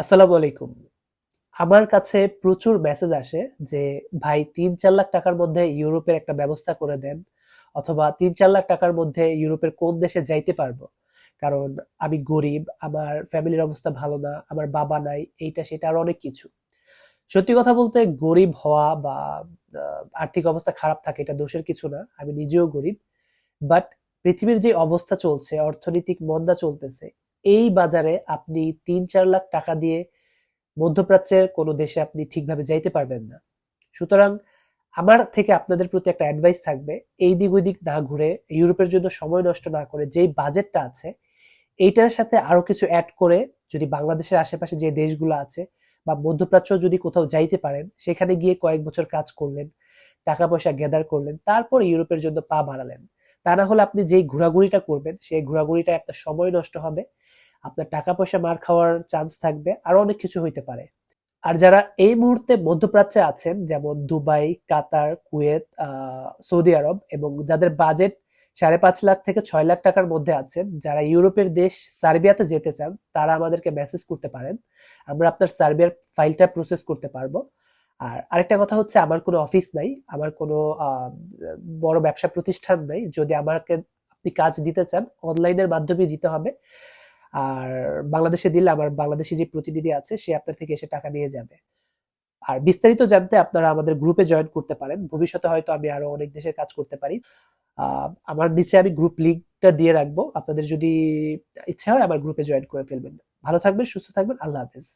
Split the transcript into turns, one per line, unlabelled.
আসসালামু আলাইকুম। আমার কাছে প্রচুর মেসেজ আসে যে, ভাই, তিন চার লাখ টাকার মধ্যে ইউরোপের একটা ব্যবস্থা করে দেন অথবা তিন চার লাখ টাকার মধ্যে ইউরোপের কোন দেশে যাইতে পারব। কারণ আমি গরিব, আমার ফ্যামিলির অবস্থা ভালো না, আমার বাবা নাই, এইটা, সেটা আর অনেক কিছু। সত্যি কথা বলতে গরিব হওয়া বা আর্থিক অবস্থা খারাপ থাকে এটা দোষের কিছু না, আমি নিজেও গরিব। বাট পৃথিবীর যে অবস্থা চলছে, অর্থনৈতিক মন্দা চলতেছে এই বাজারে আপনি তিন, চার লাখ টাকা দিয়ে মধ্যপ্রাচ্যের কোনো দেশে আপনি ঠিকভাবে যাইতে পারবেন না। সুতরাং আমার থেকে আপনাদের প্রতি একটা অ্যাডভাইস থাকবে, এই দিক ওই দিক না ঘুরে ইউরোপের জন্য সময় নষ্ট না করে যেই বাজেটটা আছে, এইটার সাথে আরও কিছু অ্যাড করে যদি বাংলাদেশের আশেপাশে যে দেশগুলো আছে বা মধ্যপ্রাচ্য যদি কোথাও যাইতে পারেন, সেখানে গিয়ে কয়েক বছর কাজ করলেন, টাকা পয়সা গ্যাদার করলেন, তারপর ইউরোপের জন্য পা বাড়ালেন। তা না হলে আপনি যেই ঘোরাঘুরিটা করবেন, সেই ঘোরাঘুরিটায় আপনার সময় নষ্ট হবে, আপনার টাকা পয়সা মার খাওয়ার চান্স থাকবে, আরও অনেক কিছু হইতে পারে। আর যারা এই মুহূর্তে মধ্যপ্রাচ্যে আছেন, যেমন দুবাই, কাতার, কুয়েত সৌদি আরব এবং যাদের বাজেট সাড়ে পাঁচ লাখ থেকে ছয় লাখ টাকার মধ্যে আছেন, যারা ইউরোপের দেশ সার্বিয়াতে যেতে চান, তারা আমাদেরকে মেসেজ করতে পারেন। আমরা আপনার সার্বিয়ার ফাইলটা প্রসেস করতে পারব। আর আরেকটা কথা হচ্ছে আমার কোনো অফিস নাই, আমার কোনো বড় ব্যবসা প্রতিষ্ঠান নাই। যদি আমাকে আপনি কাজ দিতে চান অনলাইনের মাধ্যমে দিতে হবে। আর বাংলাদেশে দিলে আমার বাংলাদেশি যে প্রতিনিধি আছে, সে আপনার থেকে এসে টাকা নিয়ে যাবে। আর বিস্তারিত জানতে আপনারা আমাদের গ্রুপে জয়েন করতে পারেন। ভবিষ্যতে হয়তো আমি আরও অনেক দেশের কাজ করতে পারি। আমার নিচে আমি গ্রুপ লিঙ্কটা দিয়ে রাখব। আপনাদের যদি ইচ্ছা হয়, আমার গ্রুপে জয়েন করে ফেলবেন। ভালো থাকবেন, সুস্থ থাকবেন। আল্লাহ হাফেজ।